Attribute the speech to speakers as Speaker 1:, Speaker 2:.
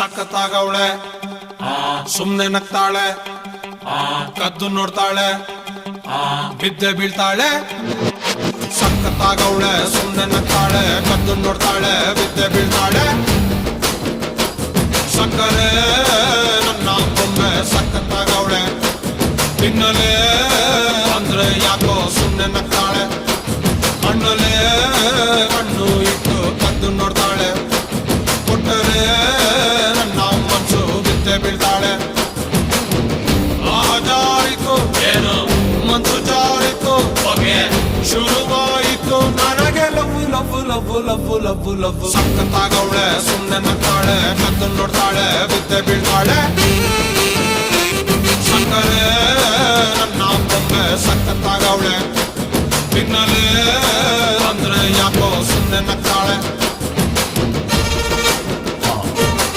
Speaker 1: ಸಖತ್ತಾಗವಳೆ. ಸುಮ್ನೆ ನಗ್ತಾಳೆ. ಕದ್ದು ನೋಡ್ತಾಳೆ. ಬಿದ್ದೆ ಬೀಳ್ತಾಳೆ. ಸಖತ್ತಾಗವಳೆ, ಸುಮ್ನೆ ನಗ್ತಾಳೆ. ಕದ್ದು ನೋಡ್ತಾಳೆ, ಬಿದ್ದೆ ಬೀಳ್ತಾಳೆ. ಸಕ್ಕರೆ ನನ್ನ ಬೊಮ್ಮೆ ಸಖತ್ತಾಗವಳೆ. ತಿನ್ನಲೆ ಅಂದ್ರೆ ಯಾಕೋ ಸುಮ್ನೆ ನಗ್ತಾಳೆ. ಕಣ್ಣಲೆ ಕಣ್ಣು ಇಟ್ಟು ಕದ್ದು ನೋಡ್ತಾಳೆ. ಏನು? ಮನ್ಸು ಜಾರಿತು ಹೊಗೆ ಶುರುವಾಯಿತು. ನನಗೆ love love love love love love ಸಕ್ಕತ್ತಾಗವಳೆ ಸುಮ್ಮನೆ ನಗ್ತಾಳೆ ಕದ್ದು ನೋಡ್ತಾಳೆ ಬಿದ್ದೆ ಬೀಳ್ತಾಳೆ. ಸಕ್ಕರೆ ನನ್ನ ಬೊಮ್ಮೆ